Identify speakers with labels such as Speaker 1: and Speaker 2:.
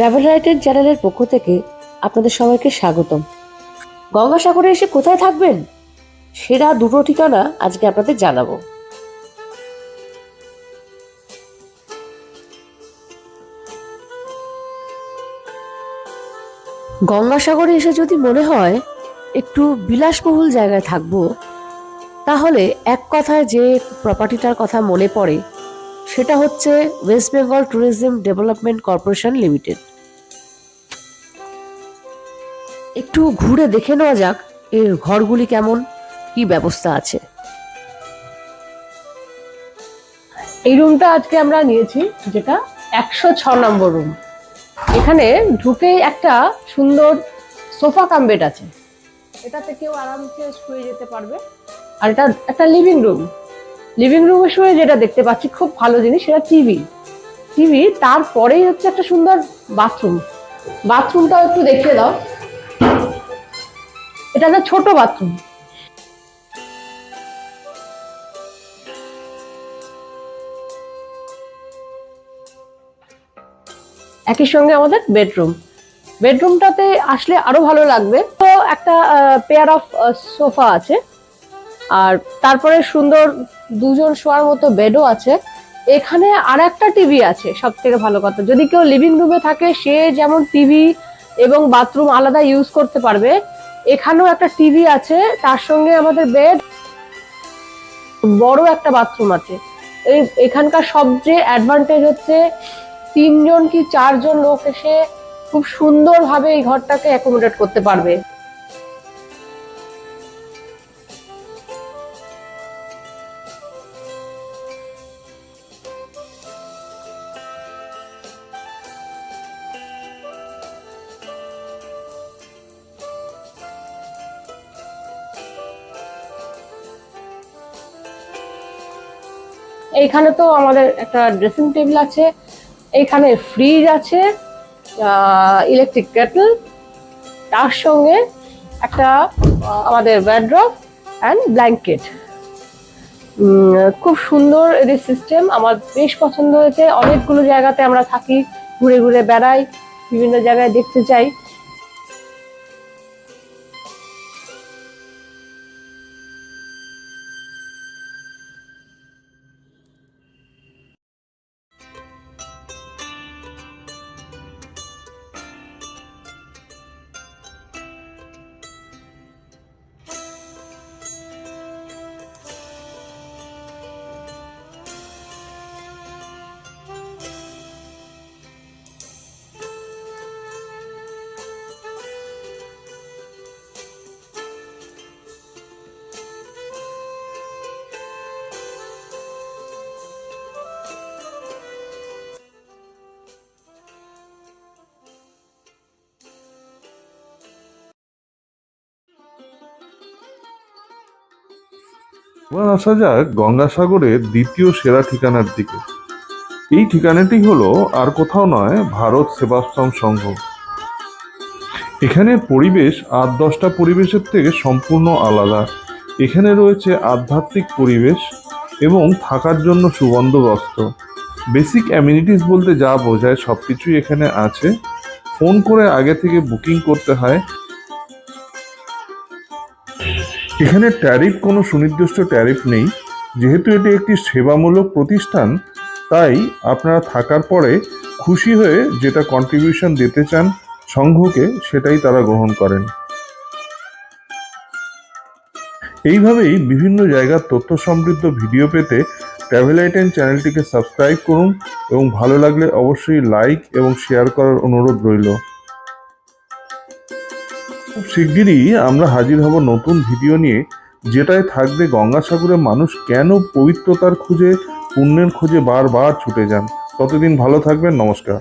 Speaker 1: Travel রাইটের চ্যানেলের পক্ষ থেকে আপনাদের সবাইকে স্বাগতম। গঙ্গাসাগরে এসে কোথায় থাকবেন? সেরা দুটো ঠিকানা আজকে আপনাদের জানাব। গঙ্গাসাগরে এসে যদি মনে হয় একটু বিলাসবহুল জায়গায় থাকব, তাহলে এক কথায় যে প্রপার্টিটার কথা মনে পড়ে সেটা হচ্ছে West Bengal tourism development corporation limited একটু ঘুরে দেখে নেওয়া যাক, এর ঘরগুলি কেমন, কি ব্যবস্থা আছে। এই রুমটা আজকে আমরা নিয়েছি, যেটা একশো ছ নম্বর রুম। এখানে ঢুকেই একটা সুন্দর সোফা কাম বেড আছে। এটাতে কেউ আরামসে শুয়ে যেতে পারবে। আর এটা একটা লিভিং রুম লিভিং রুমে শুয়ে যেটা দেখতে পাচ্ছি, খুব ভালো জিনিস, সেটা টিভি টিভি তারপরেই হচ্ছে একটা সুন্দর বাথরুম বাথরুমটাও একটু দেখিয়ে দাও। এটা একটা ছোট বাথরুম একই সঙ্গে আমাদের বেডরুম বেডরুমটাতে আসলে আরও ভালো লাগবে। তো একটা পেয়ার অফ সোফা আছে। আর তারপরে সুন্দর দুজন শোয়ার মতো বেডও আছে। এখানে আর একটা টিভি আছে সব থেকে ভালো কথা। যদি কেউ লিভিং রুমে থাকে, সে যেমন টিভি এবং বাথরুম আলাদা ইউজ করতে পারবে। এখানেও একটা টিভি আছে, তার সঙ্গে আমাদের বেড বড় একটা বাথরুম আছে। এই এখানকার সবচেয়ে অ্যাডভান্টেজ হচ্ছে তিনজন কি চারজন লোক এসে খুব সুন্দরভাবে এই ঘরটাকে অ্যাকোমোডেট করতে পারবে। এইখানে তো আমাদের একটা ড্রেসিং টেবিল আছে, এইখানে ফ্রিজ আছে ইলেকট্রিক কেটল তার সঙ্গে একটা আমাদের বেডরফ অ্যান্ড ব্ল্যাঙ্কেট খুব সুন্দর এদের সিস্টেম আমার বেশ পছন্দ হয়েছে। অনেকগুলো জায়গাতে আমরা থাকি, ঘুরে ঘুরে বেড়াই, বিভিন্ন জায়গায় দেখতে চাই
Speaker 2: এবার আসা যাক গঙ্গাসাগরের দ্বিতীয় সেরা ঠিকানার দিকে। এই ঠিকানাটি হলো আর কোথাও নয় ভারত সেবাশ্রম সংঘ। এখানে পরিবেশ আর দশটা পরিবেশের থেকে সম্পূর্ণ আলাদা। এখানে রয়েছে আধ্যাত্মিক পরিবেশ এবং থাকার জন্য সুবন্দোবস্ত বেসিক অ্যামিনিটিস বলতে যা বোঝায় সব কিছুই এখানে আছে। ফোন করে আগে থেকে বুকিং করতে হয়। এখানে ট্যারিফ, কোনো সুনির্দিষ্ট ট্যারিফ নেই। যেহেতু এটি একটি সেবামূলক প্রতিষ্ঠান, তাই আপনারা থাকার পরে খুশি হয়ে যেটা কন্ট্রিবিউশন দিতে চান সংঘকে, সেটাই তারা গ্রহণ করেন। এইভাবেই বিভিন্ন জায়গার তথ্য সমৃদ্ধ ভিডিও পেতে ট্রাভেল আইটেন চ্যানেলটিকে সাবস্ক্রাইব করুন এবং ভালো লাগলে অবশ্যই লাইক এবং শেয়ার করার অনুরোধ রইল। খুব শিগগিরই আমরা হাজির হব নতুন ভিডিও নিয়ে, যেটায় থাকবে গঙ্গাসাগরে মানুষ কেন পবিত্রতার খুঁজে, পুণ্যের খোঁজে বারবার ছুটে যান। ততদিন ভালো থাকবেন, নমস্কার।